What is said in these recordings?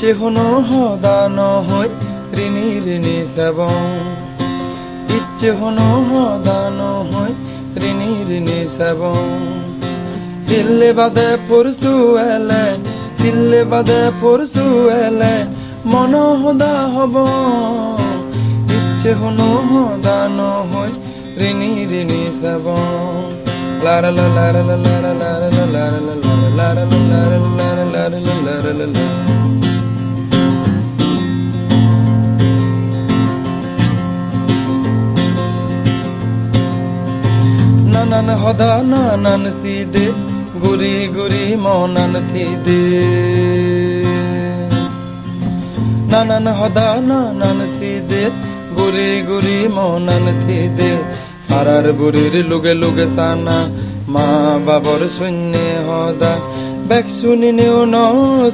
চেহন হদান হৈ ঋণী ঋণী চাব ইচ্ছে হন হদান হৈ ঋণী ঋণী চাব হিল্লে বাদে পৰচু এলে, হিল্লে বাদে পৰচু এলে মন সদা হব। ইচ্ছে হন হদান হৈ ঋণী ঋণী চাব লাৰ লাৰ লাৰ লাৰ নানান হদা, নানান সিদে, গুরি গুরি মনান থিদে। নানান হদা, নানান সিদে, গুরি গুরি মনান থিদে। হারার বুড়ির লুগে লুগে সানা, মা বাবর শূন্যে হদা। বেক শুনি নেও ন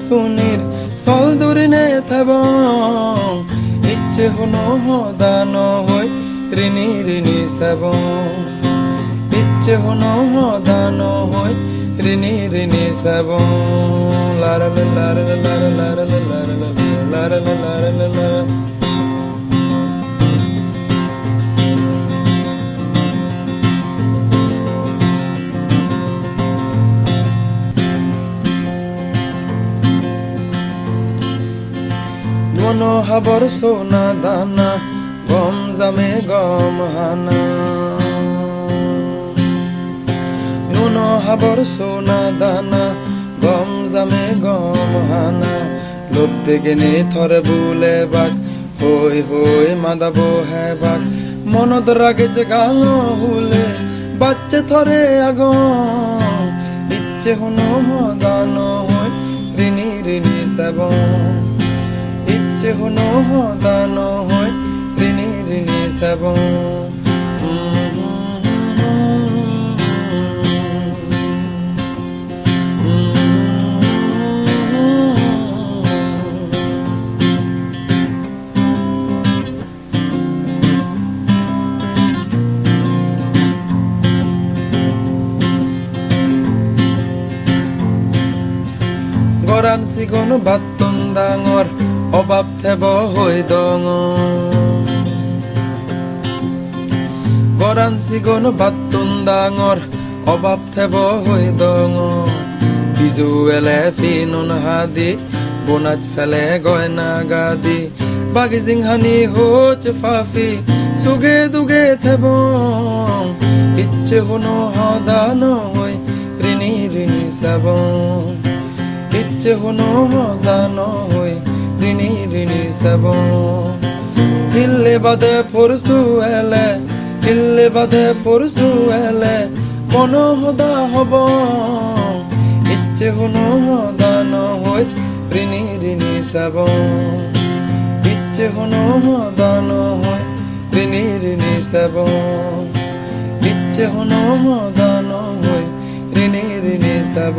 শুনির, সল দূরে নে থাব। ইচ্ছে হনো হদা ন হই ঋণী ঋণী সাবং। ইচ্ছে হনো দান হই ঋণী ঋণী সব লার লার লার লার লার লার লার লার মনোহাবর সোনা দানা, গম জামে গম হানা। হাবর সোনা দানা, গম জামে গম হানা। লোকতে গেনে থরে বুলে বাক, হই হই মাদাবো হে বাক। মনত রাগে যে গাল হুলে বাচ্চে থরে আগ ইচ্ছে হনো দান হই ঋণী ঋণী সেবন। ইচ্ছে হনো দান হই ঋণী ঋণী সেবন। সিগন বাত্তন ডাঙৰ অভাৱ থেব হৈ দঙ গরান সিগন বাত্তন ডাঙৰ অভাৱ থেব হৈ দঙ বিজু এলে ফিনুন হাদি, বোনাজ ফেলে গয়না গাদি বাগি জিংহানি হোচ ফাফি সুগে দুগে থেব। ইচ্ছে হনো হদান হই ঋণী ঋণী সাবং ইচ্ছে হনো দান হই ঋণী ঋণী সব হিল্লে বাদে পরশু এলে, হিল্লে বাদে পরশু এলে মন হদা হব। ইচ্ছে হনো দান হই ঋণী ঋণী সব ইচ্ছে হনো দান হই ঋণী ঋণী সব ইচ্ছে হনো দান হই ঋণী ঋণী সব